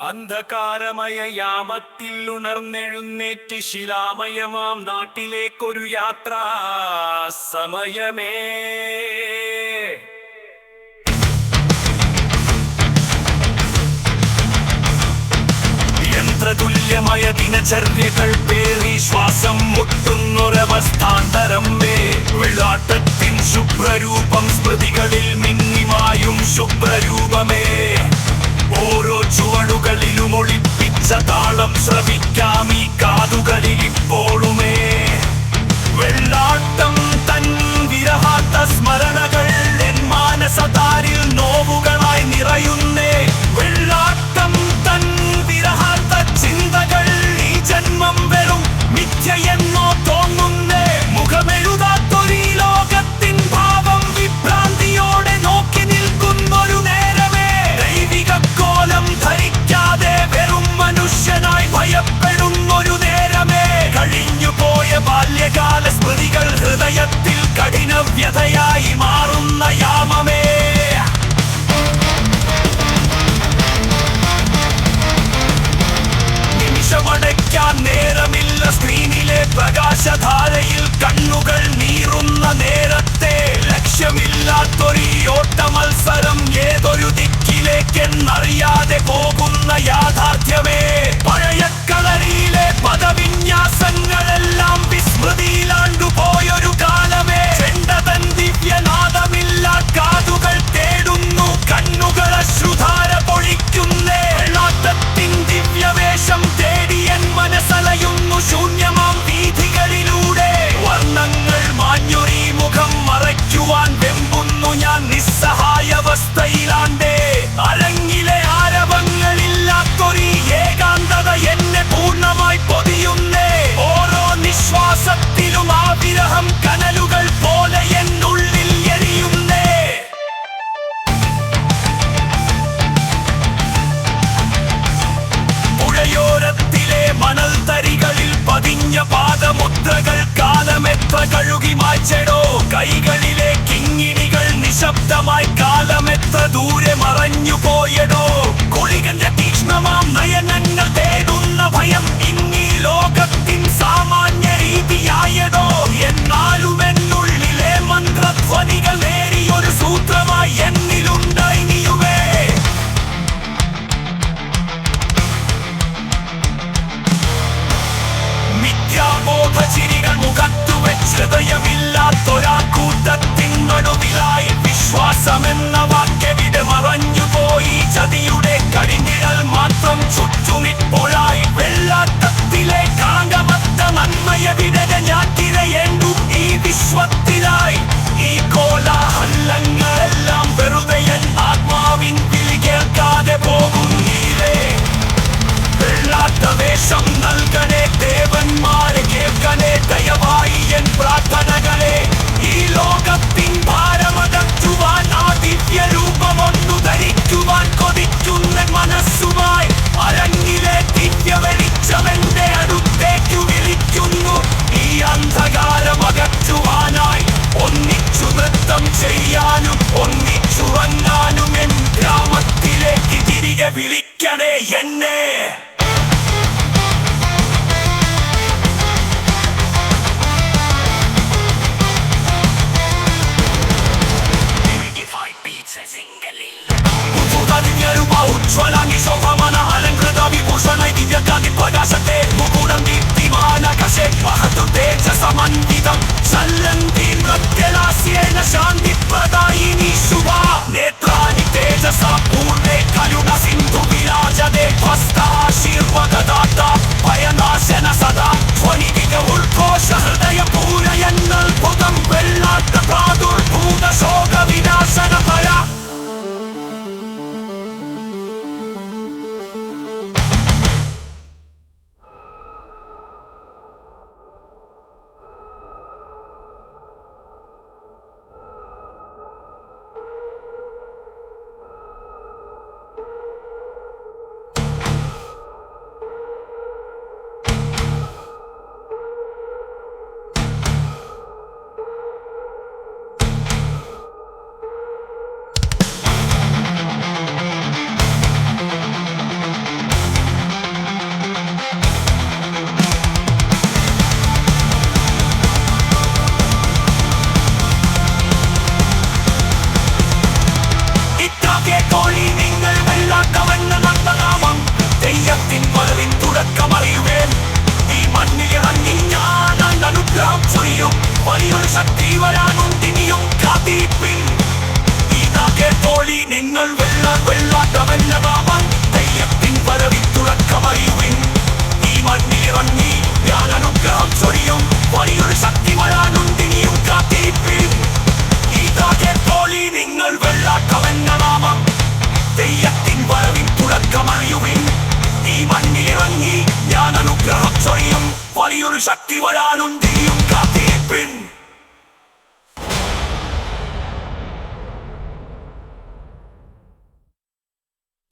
അന്ധകാരമയ യാമത്തിൽ ഉണർന്നെഴുന്നേറ്റ് ശിലാമയമാം നാട്ടിലേക്കൊരു യാത്ര. സമയമേ. യന്ത്രതുല്യമായ ദിനചര്യകൾ പേറി ശ്വാസം മുട്ടുന്നൊരവസ്ഥാന്തരം വേളാട്ടത്തിൻ വെള്ളാട്ടത്തിൻ ശുഭ്രരൂപം സ്മൃതികളിൽ മിന്നിമായും ശുഭ്രരൂപമേ. ചുവടുകളിലും ഒളിപ്പിച്ച താളം ശ്രവിക്കാമീ ബാല്യകാല സ്മൃതികൾ ഹൃദയത്തിൽ കഠിന വ്യതയായി മാറുന്ന യാമമേ. നിമിഷമടയ്ക്കാൻ നേരമില്ല സ്ക്രീനിലെ പ്രകാശധാരയിൽ കണ്ണുകൾ നീറുന്ന നേരത്തെ ലക്ഷ്യമില്ലാത്തൊരു ഓട്ട മത്സരം ഏതൊരു ദിക്കിലേക്കെന്നറിയാതെ കുനിഞ്ഞ പാദമുദ്രകൾ കാലമെത്ര കഴുകി മാറ്റടോ കൈകളിലെ കിങ്ങിണികൾ നിശബ്ദമായി കാലമെത്ര ദൂരെ മറഞ്ഞു പോയടോ? കത്തുവെച്ച് ഹൃദയമില്ലാത്തൊരാക്കൂട്ടത്തിനൊടുവിലായി വിശ്വാസമെന്ന വാക്യവിടെ മറഞ്ഞു പോയി ചതിയുടെ കടിഞ്ഞിഴൽ മാത്രം ചുറ്റുമിപ്പോ വിളിക്കണേ എന്നെ ുഷ്ണനായി ദിവ്യകാതി പ്രകാശത്തെ മുകുടം ദീപ്തിമാന കശേ മഹത്വത്തെ സമന്വിതം മാത്രമല്ല മാമൻ തെയ്യത്തിൻ വരവിത്തുറക്കമറിയുവിൻ ഈ മണ്ണിലിറങ്ങി ഞാൻ അനുഗ്രഹം ചൊരിയും വലിയൊരു ശക്തി വരാനുണ്ട് ഇനിയും കാത്തിരിപ്പിൻ ഇതാകെ തോളി നിങ്ങൾ വെള്ളാക്കമെന്ന നാമം തെയ്യത്തിൻ വരവിത്തുറക്കമറിയുവിൻ ഈ മണ്ണിലിറങ്ങി ഞാൻ അനുഗ്രഹം ചൊരിയും വലിയൊരു ശക്തി വരാനുണ്ട് ഇനിയും കാത്തിരിപ്പിൻ.